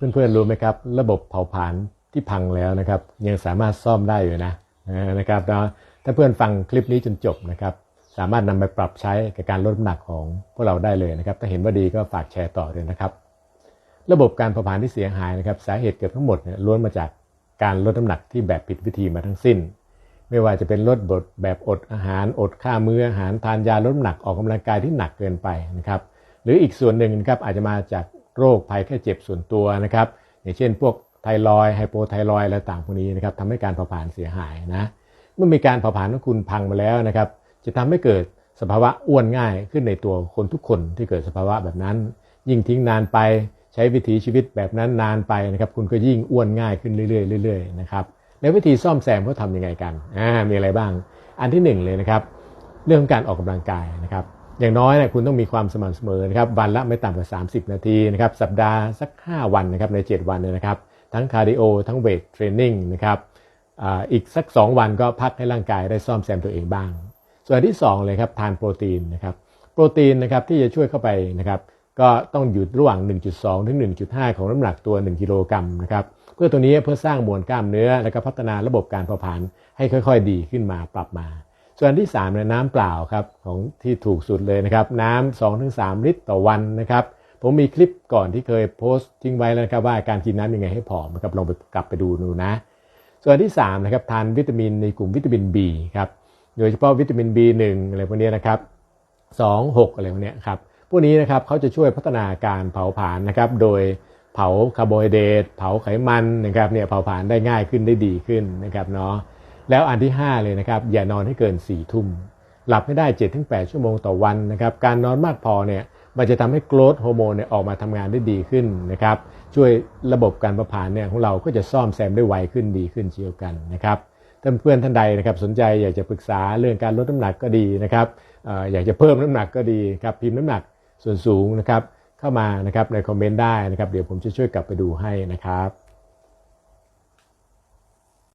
เพื่อนๆรู้ไหมครับ ระบบเผาผลาญที่พังแล้วนะครับ ยังสามารถซ่อมได้อยู่นะนะครับถ้าเพื่อนฟังคลิปนี้จนจบนะครับ สามารถนำไปปรับใช้กับการลดน้ำหนักของพวกเราได้เลยนะครับ ถ้าเห็นว่าดีก็ฝากแชร์ต่อด้วยนะครับ ระบบการเผาผลาญที่เสียหายนะครับ สาเหตุเกือบทั้งหมดเนี่ยล้วนมาจากการลดน้ำหนักที่แบบผิดวิธีมาทั้งสิ้น ไม่ว่าจะเป็นลดบทแบบอดอาหารอดข้าวมื้ออาหารทานยาลดน้ำหนักออกกำลังกายที่หนักเกินไปนะครับ หรืออีกส่วนหนึ่งนะครับอาจจะมาจาก โรคภัยแค่เจ็บส่วนตัวนะครับ อย่างเช่น พวกไทรอยไฮโปไทรอยอะไรต่างพวกนี้นะครับทำให้การเผาผลาญเสียหายนะเมื่อมีการเผาผลาญของคุณพังมาแล้วนะครับ จะทำให้เกิดสภาวะอ้วนง่ายขึ้นในตัวคนทุกคนที่เกิดสภาวะแบบนั้น ยิ่งทิ้งนานไปใช้วิถีชีวิตแบบนั้นนานไปนะครับคุณก็ยิ่งอ้วนง่ายขึ้นเรื่อยๆเรื่อยๆนะครับแล้ววิธีซ่อมแซมเขาทำยังไงกันอ่ามีอะไรบ้าง อันที่หนึ่งเลยนะครับ เรื่องของการออกกำลังกายนะครับ อย่างน้อยนะคุณต้องมีความสม่ำเสมอนะครับวันละไม่ต่ำกว่า 30 นาทีนะครับสัปดาห์สัก 5 วันนะครับใน 7 วันเนี่ยนะครับ ทั้งคาร์ดิโอทั้งเวทเทรนนิ่งนะครับอีกสัก 2 วันก็พักให้ร่างกายได้ซ่อมแซมตัวเองบ้าง ส่วนที่ 2 เลยครับทานโปรตีนนะครับโปรตีนนะครับที่จะช่วยเข้าไปนะครับก็ต้องอยู่ระหว่าง 1.2 ถึง 1.5 ของน้ำหนักตัว 1 กิโลกรัมนะครับเพื่อตัวนี้เพื่อสร้างมวลกล้ามเนื้อ แล้วก็พัฒนาระบบการเผาผลาญให้ค่อย ๆ ดีขึ้นมาปรับมา ส่วนที่3เนี่ยน้ำเปล่าครับของที่ถูกสุดเลยนะครับ น้ำ2-3ถึงลิตรต่อวันนะครับ ผมมีคลิปก่อนที่เคยโพสต์ทิ้งไว้แล้วนะครับว่าการกินน้ำยังไงให้ผอมนะครับลองไปกลับไปดูดูนะ ส่วนที่3นะครับทานวิตามินในกลุ่มวิตามิน B ครับโดยเฉพาะวิตามิน B1 อะไรพวกนี้นะครับ2 6อะไรพวกนี้ครับพวกนี้นะครับเขาจะช่วยพัฒนาการเผาผลาญนะครับโดยเผาคาร์โบไฮเดรตเผาไขมันนะครับเนี่ยเผาผลาญได้ง่ายขึ้นได้ดีขึ้นนะครับเนาะ แล้วอันที่ 5 เลยนะครับ อย่านอนให้เกิน4ทุ่ม หลับให้ได้ 7-8 ชั่วโมงต่อวันนะครับการนอนมากพอเนี่ยมันจะทำให้โกรทฮอร์โมนเนี่ยออกมาทำงานได้ดีขึ้นนะครับช่วยระบบการเผาผาญเนี่ยของเราก็จะซ่อมแซมได้ไวขึ้นดีขึ้นเช่นกันนะครับท่านเพื่อนท่านใดนะครับสนใจอยากจะปรึกษาเรื่องการลดน้ำหนักก็ดีนะครับเอ่ออยากจะเพิ่มน้ำหนักก็ดีครับพิมพ์น้ำหนักส่วนสูงนะครับเข้ามานะครับในคอมเมนต์ได้นะครับ เดี๋ยวผมจะช่วยกลับไปดูให้นะครับ